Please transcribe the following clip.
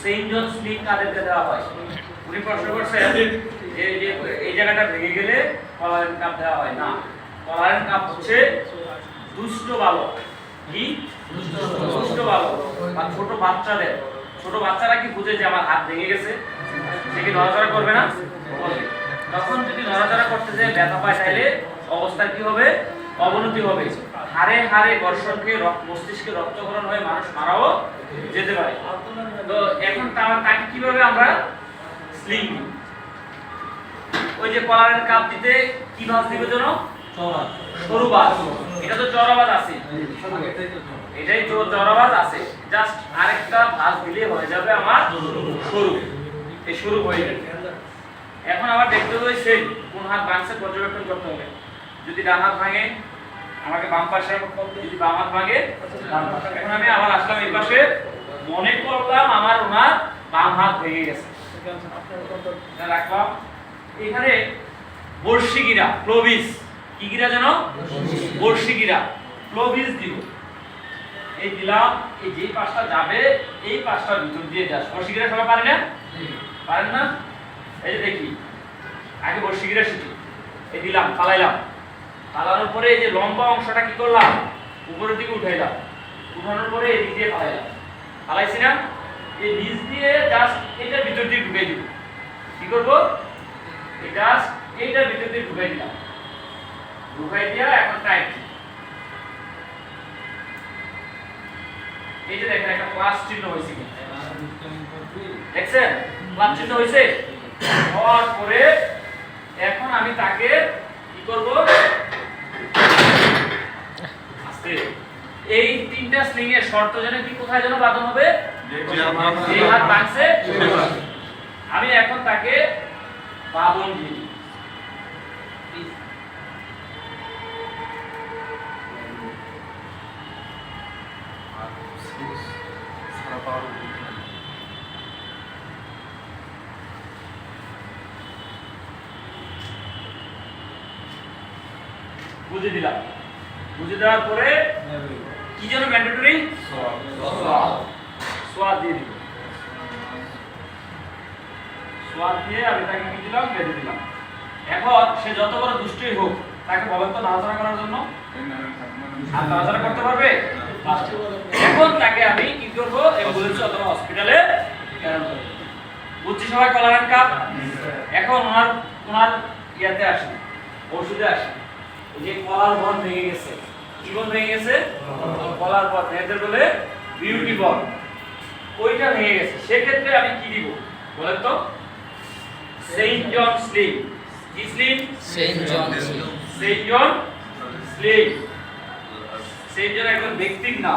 Saint জন string কাদেরকে দেওয়া হয়। উনি প্রশ্ন করছেন যে এই জায়গাটা ভেঙে গেলে কলারেন্ট কাপ দেওয়া হয়। না কলারেন্ট কাপ হচ্ছে দুষ্ট বালক। কি? দুষ্ট বালক বা ছোট বাচ্চাদের। ছোট বাচ্চারা কি বুঝে যে আমার হাত ভেঙে গেছে? সে কি নড়াচড়া করবে না? করবে। তখন যদি নড়াচড়া করতে যায় ব্যথা পায় তাহলে অবস্থা কি হবে? অবনতি হবে। ঘর্ষণ খেয়ে রক্ত মস্তিষ্কে রক্তক্ষরণ হয়ে মানুষ মারাও যেতে পারে। তো এখন তাকে কীভাবে আমরা স্লিং ওই যে কলারের কাপ দিতে কি ভাঁজ দিবে যেন? সরু বাজ এটা তো চড়াবাজ আছে। এটাই তো চড়াবাজ আছে। জাস্ট আরেকটা ভাঁজ দিলে হয়ে যাবে আমার সরু। এই শুরু হয়ে গেল এখন আবার দেখতে হবে সেই কোন হাত ভাঙছে পর্যবেক্ষণ করতে হবে। যদি ডান হাত ভাঙে আমাকে বাম পাশে যদি বাম হাত পাশে। এখন আমি আবার আসলাম এই পাশে। মনে করলাম আমার ওনার বাম হাত ভেঙে গেছে। রাখলাম। এখানে বর্ষিগিরা ক্লোভিস। কি গিরা যেন বর্ষিগিরা। ক্লোভিস দিব। এই দিলাম। এই যে পাশটা যাবে এই পাশটার ভিতর দিয়ে যাস। বর্ষিগিরা সবাই পারে না? পারেন না? এই যে দেখি। আগে বর্ষিগিরা শিখি। এই দিলাম ফালাইলাম। ফালানোর পরে এই যে লম্বা অংশটা কি করলাম? উপরের দিকে উঠাইলাম উঠানোর পরে এই দিক দিয়ে ফালাইলাম ফালাইছি না? এই নিচ দিয়ে জাস্ট এটার ভিতর দিয়ে ঢুকাই দিব। কি করব? এই জাস্ট এইটার ভিতর দিয়ে ঢুকাই দিলাম। ঢুকাই দিয়া এখন টাইট এই যে দেখেন, একটা প্লাস চিহ্ন হয়েছে দেখছেন? প্লাস চিহ্ন হয়েছে? হওয়ার পরে এখন আমি তাকে কি করব? আস্তে এই তিনটা স্লিং এর শর্ত যেন কি কোথায় যেন বাঁধন হবে? এই হাত ভাঙছে আমি এখন তাকে দিয়ে বুঝে দিলাম। বুঝে দেওয়ার পরে কি যেন ম্যান্ডেটরি সোয়াদ দিয়ে দিব। সোয়াদ দিয়ে আমি তাকে কি দিলাম? বেঁধে দিলাম। এখন সে যত বড় দুষ্টই হোক তাকে বলেন তো নাড়াচাড়া করার জন্য? আর নাড়াচাড়া করতে পারবে? এখন তাকে আমি কি করব? অ্যাম্বুলেন্স অথবা হসপিটালে বুঝছি সবাই কলারান কাপ এখন ওনার ওনার ইয়াতে আসি ওষুধে আসি। যে কলার বন ভেঙে গেছে। কি বন ভেঙে গেছে কলার পর মেয়েদের বলে বিউটি বল। ওইটা ভেঙে গেছে। সেক্ষেত্রে আমি কি দিব? বলেন তো। Saint John slim. কি slim? Saint John Saint John slim. Saint John একজন ব্যক্তির নাম।